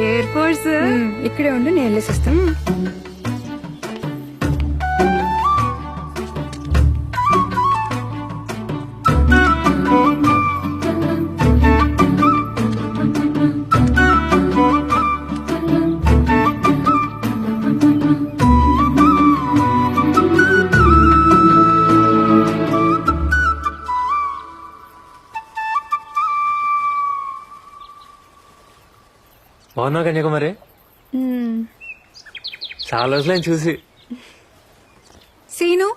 Air force ఇక్కడే ఉండు నేను వెళ్ళేసి వస్తాను బాగున్నావు కన్యాకుమారి? చాలా రోజులైన చూసి. సీను?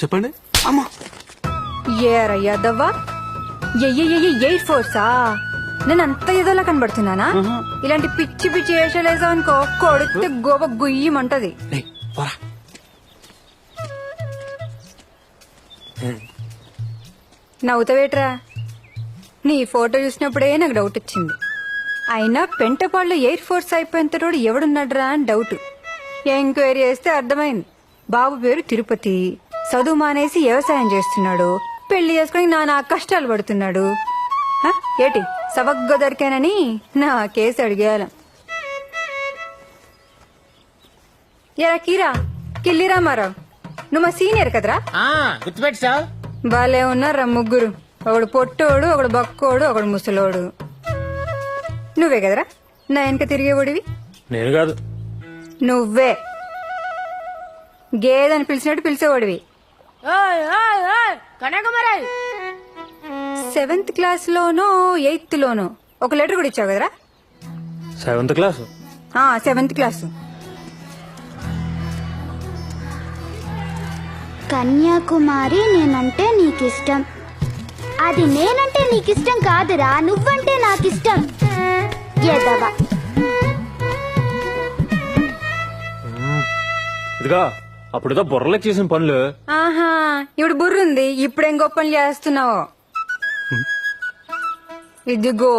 చెప్పండి. ఏరయ్యా దవ్వా. ఎయిర్ ఫోర్సా? నేను అంత ఏదోలా కనబడుతున్నానా ఇలాంటి పిచ్చి పిచ్చి వేషాలేసావు అనుకో కొడితే గోబ గుయ్యమంటది. నవ్వుతావేట్రా? నీ ఫోటో చూసినప్పుడే నాకు డౌట్ వచ్చింది. అయినా పెంటపాళ్ళు ఎయిర్ ఫోర్స్ అయిపోయిన తర్వాత ఎవడున్నాడ్రా అని డౌట్ ఎంక్వైరీ చేస్తే అర్థమైంది. బాబు పేరు తిరుపతి. చదువు మానేసి వ్యవసాయం చేస్తున్నాడు. పెళ్ళి చేసుకుని నానా కష్టాలు పడుతున్నాడు. ఏటి? సవగ్గా దొరికానని నా కేసు అడిగేయాల ఎరా కీరా కిల్లిరామారావు. నువ్వు మా సీనియర్ కదరా? గుర్తుపెట్టావు బాలే ఉన్నారా ముగ్గురు. ఒకడు పొట్టోడు ఒకడు బక్కోడు ఒకడు ముసలోడు. నువ్వే కదరా? నా వెనక తిరిగేవాడివి నేను కాదు. నువ్వే. గేదని పిలిచినట్టు పిలిచేవాడివి కన్యాకుమారి సెవెంత్ క్లాస్ లోనో ఎయిత్ లోనో ఒక లెటర్ కూడా ఇచ్చావు కదరా? Seventh class? Seventh class. Kanyakumari నేనంటే నీకిష్టం. అది నేనంటే నీకిష్టం కాదురా నువ్వంటే నాకిష్టం. ఎదవా. ఇదిగా అప్పుడుగా బుర్రలకు చేసిన పనులు. ఆహా ఇప్పుడు బుర్రుంది ఇప్పుడేం గొప్పలు చేస్తున్నావు. ఇదిగో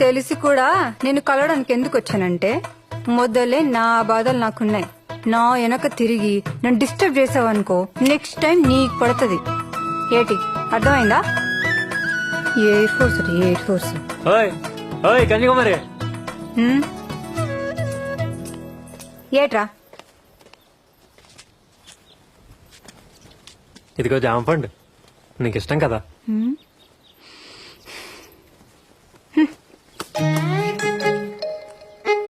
తెలిసి కూడా నేను కలవడానికి ఎందుకు వచ్చానంటే మొదలే నా బాధలు నాకున్నాయి. నా వెనక తిరిగి నన్ను డిస్టర్బ్ చేసావనుకో నెక్స్ట్ టైం నీకు పడుతుంది. ఏటి? అర్థమైందా? Air force air force. Kanyakumari? ఏట్రా? ఇదిగో జామ పండు. నీకు ఇష్టం కదా?